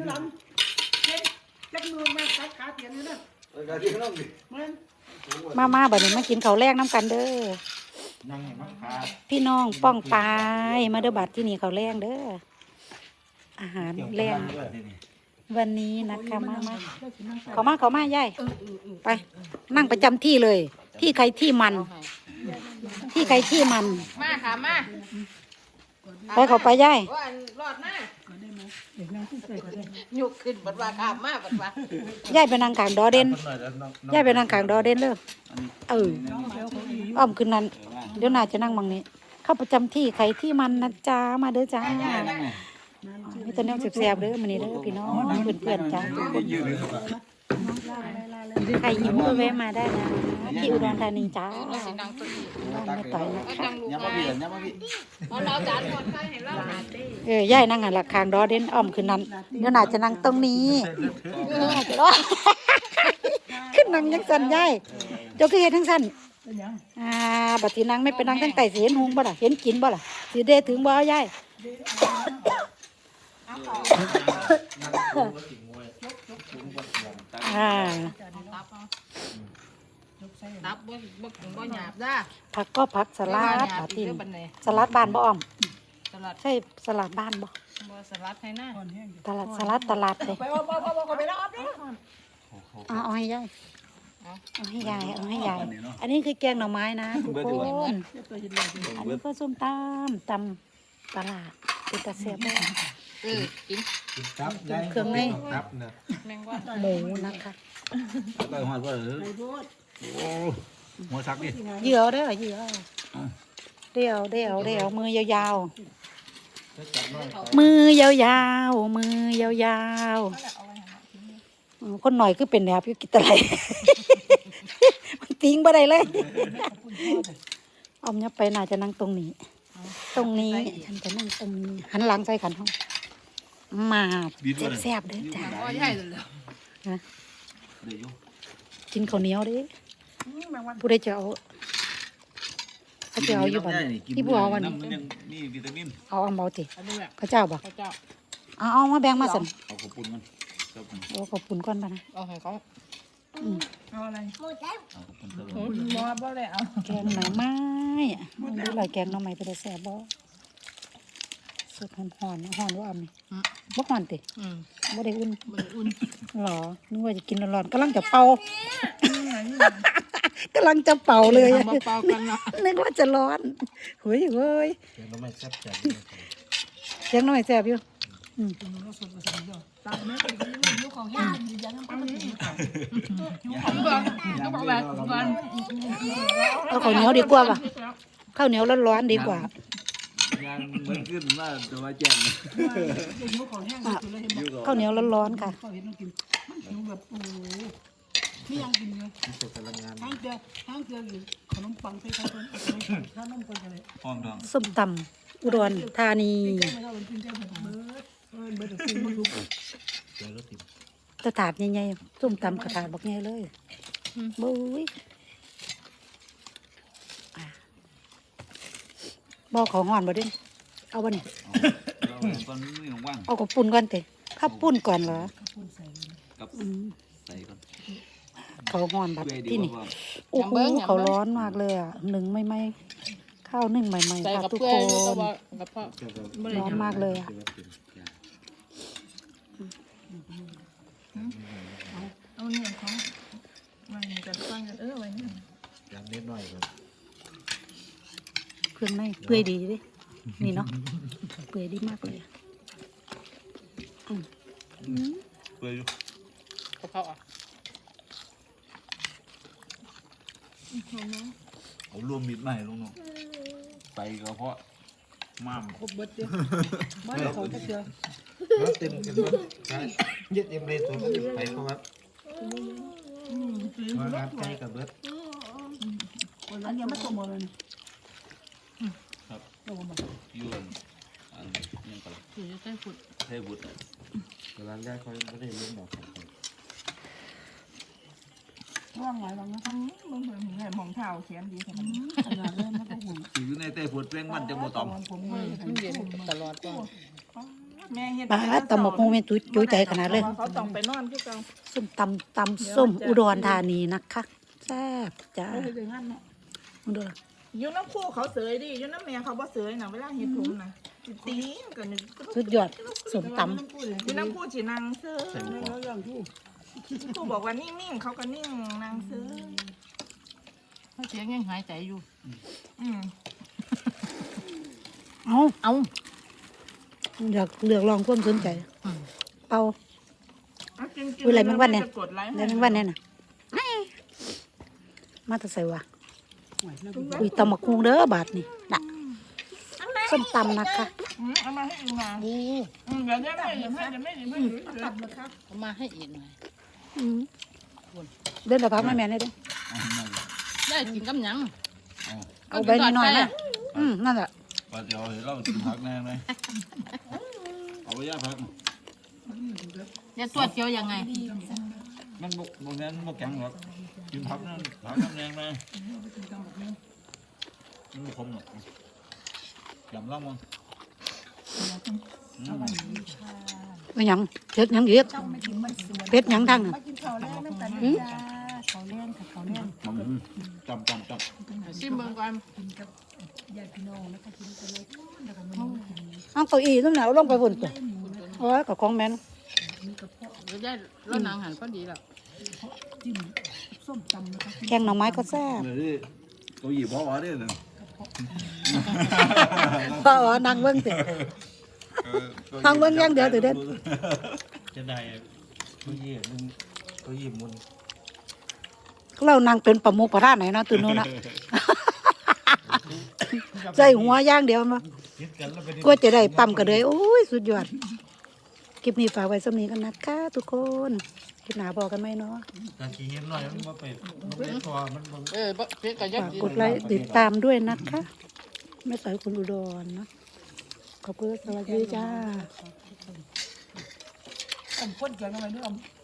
อยู่หลังเจ๊จักมือมาตัดขาเตียนนี่นะเออการที่น้องดิเหมือนมามาบัดนี้มากินข้าวแรกน้ำกันเด้อ นั่งให้มันขาดพี่น้องป้องปายมาเด้อบัดที่นี่ข้าวแรงเด้อ อาหารแรงวันนี้นะคะมามาเขามาเขามายายไป นั่งประจำที่เลย ที่ใครที่มัน ที่ใครที่มันมาค่ะมาไปเขาไปยายว่าอันรอ ดมาเด็กนั่งที่ใส่ก็ได้ยุกขึ้นบัดว่าข้ามมาบัดว่าย่ายไปนั่งขางดอเด่นหน่อยแล้วน้องย่ายไปนั่งขางดอเด่นเลยเอออ้อมขึ้นนั้นเดี๋ยวน่าจะนั่งบังนี้ เข้าประจำที่ใครที่มันนะจ๊ะมาเด้อจ้ามีแต่แนวแซ่บๆเด้อมานี่เด้อพี่น้องเพื่อนๆจ้าทุกคนยืนเลย ใครหิวก็แวะมาได้นะที่อุดรธานีจ้าเราสินั่งตัวนี้บ้านไม่ต่อยนะก็คะจังลูกยับไงมาพี่ยับมาพี่เอาเราจานหมดใครเห็นเราหาเต้เออย่ายนั่งหันหลักคางดอเด่นอ้อมขึ้นนั้นเดี๋ยวน่าจะนั่งตรงนี้เออน่าจะรอดขึ้นนั่งยังสั่นย่ายเจ้าคือเฮ็ดทั้งสั่นเป็นหยังอ่าบัดทีนั่งไม่ไปนั่งตั้งแต่สิเห็นหุงบ่ล่ะเห็นกินบ่ล่ะสิเดถึงบ่เอาย่ายอ่า ตับเอาตับบ่บ่บ่หยาบจ้าผักก็ผักสลัดหยาบับดอีทีกบัดนี้สลัดบ้านบ่อ้อมสลัดใช่สลัดบ้านบ่บ่สลัดให้หน้าอ่อนแห้งอยู่ตลาดสลัดตลาดเลยไปเอาเอาเอาเอาไปแล้วเอาไปแล้วเอาเอาให้ยายเอาให้ยายเอาให้ยายอันนี้คือแกงหน่อไม้นะทุกคนเดี๋ยวตัวเย็นเลยอันนี้ก็ส้มตำตำตลาดเป็นตาเสียบ เออกินครับได้เครื่องในครับนะแมงวันหมูนะคะไปหอดว่าเออไปโพดโอ้หัวซักดิเหยื่อเด้อเหยื่อเดี่ยวเดี่ยวเดี่ยวมือยาวๆมือยาวๆมือยาวๆอืมคนหน่อยคือเป็นแนวพี่กิตอะไร มันติ้งบ่ได้เลย เออมเนี่ยไปน่าจะนั่งตรงนี้ ตรงนี้ ฉันจะนั่งตรงนี้ หันหลังใส่ขันห้อง มาแซ่บๆเด้อจ้าบ่ใหญ่เลยเหรอเดี๋ยวอยู่กินข้าวเหนียวเด้แมงวันผู้ใดจะเอาเขาจะเอาอยู่บ้านที่บัววันนี้มันยังมีวิตามินเอาเอาเมาติอันนี้แหละพระเจ้าบ่พระเจ้าเอาเอามาแบ่งมาสันเอาขอบคุณมันครับผมโอ้ขอบคุณก่อนปะนะเอาให้เขาอืมเอาอะไรเอาขอบคุณครับผโอ้มยบ่บ่ได้เอาแกงหน่อไม้มันดูเลยแกงหน่อไม้ไปได้แซ่บบ่ สุดหอนหอนๆหอนว่าอันนี้บ่หอนติอืมบ่ได้อุ่นบ่ได้อุ่นหรอนึกว่าจะกินร้อนๆกำลังจะเป่ากำลังจะเป่าเลยเอามาเป่ากันเนาะนึกว่าจะร้อนเฮ้ยเว้ยเดี๋ยวเราไม่แซ่บแซ่บแกงหน่อไม้แซ่บอยู่อืมตักแม่ไปกินลูกของแห้งยืนยันน้ำมันกินข้าวก่อนก็บอกแบบก่อนเอาข้าวเหนียวดีกว่าป่ะข้าวเหนียวร้อนๆดีกว่า งานมันขึ้นมาแต่ว่าแจ้งนะเดี๋ยวหิวของแห้งอยู่เลยเห็นบอกอยู่กับข้าวเหนียวร้อนๆค่ะเขาเห็นต้องกินมันหิวแบบโอ้โหไม่ยังกินเลยสุดพลังงานห้างเดียวห้างเดียวอยู่ขนมปังใส่ข้าวต้นเอาไปข้าวนมคนอะไรห้องทองส้มตำอุดรธานีไม่เท่ามันกินแค่แบบเบิร์ดเออเบิร์ดกินมันทุกเจอรถติดตะถาดใหญ่ๆส้มตำกระถาดบอกใหญ่เลยบุ้ยอะ บอกของห่อนบ่เด้นเอาบ่เนี่ยเราตอนนี้มีของว่างเอากับปุ่นก่อนเตะข้าวปุ่นก่อนเหรอกับอืมใส่ก่อนเขาห่อนบัดเพื่อดีที่นี่กว่าโอ้โหเขาร้อนมากเลยอะหนึ่งไม่ไม่ข้าวนึ่งใหม่ๆใส่ค่ะกับทุกเพื่อคนก็นบ่กับพ่อบ่ได้ร้อนมากเลยอะเอาเนี่ยของมันจะฟังกันเออไว้เนี่ยอย่างนิดหน่อยครับ เครื่องในเปื่อยดีดินี่เนาะเปื่อยดีมากเลยอะเพื่ออยู่กับเขาอะเอารวมมิดมาให้ลุงน้องไปก็เพราะม่ามครบเบิร์ดเดียวบ้านเขาจะเจอ nó tìm cái nó cái giết em lên tôi phải không ạ อืมซื้อ nó รถ làm ทัว cây ร์ cả bớt อันนี้ไม่ตรงหมดเลยครับตรงหมดอยู่ อันยังก่อนถือจะใส่ฝุ่นเทบุตร rồi làm ra coi có thể lên đỏ thật ว่างไงบ้างนะทั้งนี้มึงเหมือนไงมองเท้าเขียนดีขนาดนี้ขนาดนั้นไม่ต้องห่วงอยู่ในเทบุตรแป้งมันจะบ่ตอมผมมัไม่นมันเย็นตลอดก่อนป้าแม่เฮ็ดปลาตำบักฮงเป็นจุจุใจขนาดเลยเขาต้องไปนอนคือเก่าส้มตำตำส้มอุดรธานีนะคะแซ่บจ้าเออเดี๋ยวงั้นเนาะมึงดูล่ะ อยู่น้ำคู่เขาเสยดิอยู่น้ำแม่เขาบ่เสยน่ะเวลาเฮ็ดถุงน่ะสิตีนกันนี่สุดยอดส้มตอยู่น้ำคู่สินางเสยคู่บอกว่านิ่งๆเขาก็นิ่งนางเสยเขาเสียงยังหายใจอยู่ อืมำเอาเอาอยากเลือกลองความสนใจอืมเป่าเอากินๆอุ้ยอะไรแมงวันเนี่ยจะกดไลค์แล้วนึกว่าแน่น่ะมาแตะใส่วะ อุ้ยตำบักฮงเด้อบาทนี่น่ะส้มตำนะคะอืมเอามาให้อีกมาโอ้อืมเดี๋ยวจะไม่เดี๋ยวไม่เดี๋ยวไม่เดี๋ยวไม่เดี๋ยวไม่เอามาให้อีกหน่อยอืมเดินแต่พักไม่แม่นได้เด้อเอาหน่อยได้กินกับหยังเอาเอาใบน้อยๆนะอืมนั่นแหละปลาเดียวเห็นเรากินผักแน่เลยเอาไปย่าผักจะตรวจเจียวยังไงมันบกบกนั้นบกแข็งหรอกกินผักนั่นผักน้ำแดงเลย มันไม่ขมหรอกยำล่างมั้งอืมเอาหยังเผ็ดหยังเยอะเผ็ดหยังทั้งน่ะอืมมันจำจำจำชิมเบิ่งก่อนเอาเก้าอี้ตรงไหนเอาลงไปบนตัวโอ้ยกับของแม่นเดี๋ยวได้รถนางหันพอดีแล้วแกงหน่อไม้ก็แซ่บ เลยที่เกาหลีพ่อวะเนี่ยเลย พ่ออ๋อนั่งเบิ่งติทางเบิ่งอย่างเดียวแต่เด็ดจะได้ตัวเยี่ยมึงตัวเยี่ยมุนเรานั่งเป็นประมุขประธานไหนเนาะตื่นนู้นน่ะใส่หัวอย่างเดียวมาคิดกันแล้วไปก็จะได้ปั๊มกันเลยโอ้ย สุดยอด คลิปนี้ฝากไว้สำนี้กันนะคะทุกคน คลิปหนาบอกกันไหมเนาะตาขี้เห็นหน่อยมันมาเป็ดมันเป็ดคอมันมันเออบ่เผ็ดก็อยักฝากกินกดไลค์ติดตามด้วยนะคะไม่สายคุณอุดรเนาะขอบคุณสวัสดีจ้าผมพ่นเกลือเข้าไปด้วย